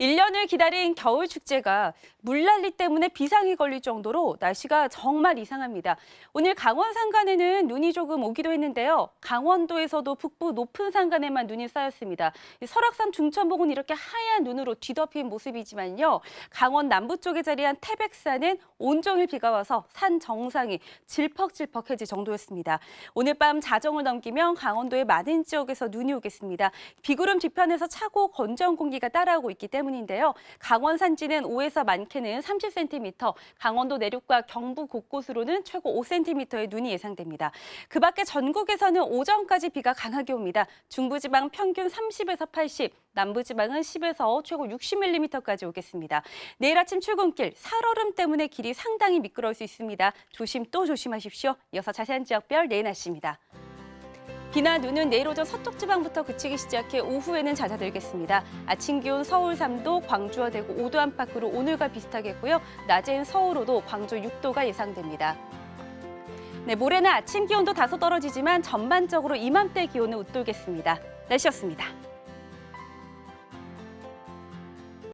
일년을 기다린 겨울 축제가 물난리 때문에 비상이 걸릴 정도로 날씨가 정말 이상합니다. 오늘 강원 산간에는 눈이 조금 오기도 했는데요. 강원도에서도 북부 높은 산간에만 눈이 쌓였습니다. 이 설악산 중천봉은 이렇게 하얀 눈으로 뒤덮인 모습이지만요. 강원 남부 쪽에 자리한 태백산은 온종일 비가 와서 산 정상이 질퍽질퍽해질 정도였습니다. 오늘 밤 자정을 넘기면 강원도의 많은 지역에서 눈이 오겠습니다. 비구름 뒤편에서 차고 건조한 공기가 따라오고 있기 때문 인데요. 강원 산지는 5에서 많게는 30cm, 강원도 내륙과 경부 곳곳으로는 최고 5cm의 눈이 예상됩니다. 그 밖에 전국에서는 오전까지 비가 강하게 옵니다. 중부지방 평균 30에서 80, 남부지방은 10에서 최고 60mm까지 오겠습니다. 내일 아침 출근길 살얼음 때문에 길이 상당히 미끄러울 수 있습니다. 조심 또 조심하십시오. 이어서 자세한 지역별 내일 날씨입니다. 비나 눈은 내일 오전 서쪽 지방부터 그치기 시작해 오후에는 잦아들겠습니다. 아침 기온 서울 3도, 광주와 대구 5도 안팎으로 오늘과 비슷하겠고요. 낮엔 서울로도 광주 6도가 예상됩니다. 네, 모레는 아침 기온도 다소 떨어지지만 전반적으로 이맘때 기온은 웃돌겠습니다. 날씨였습니다.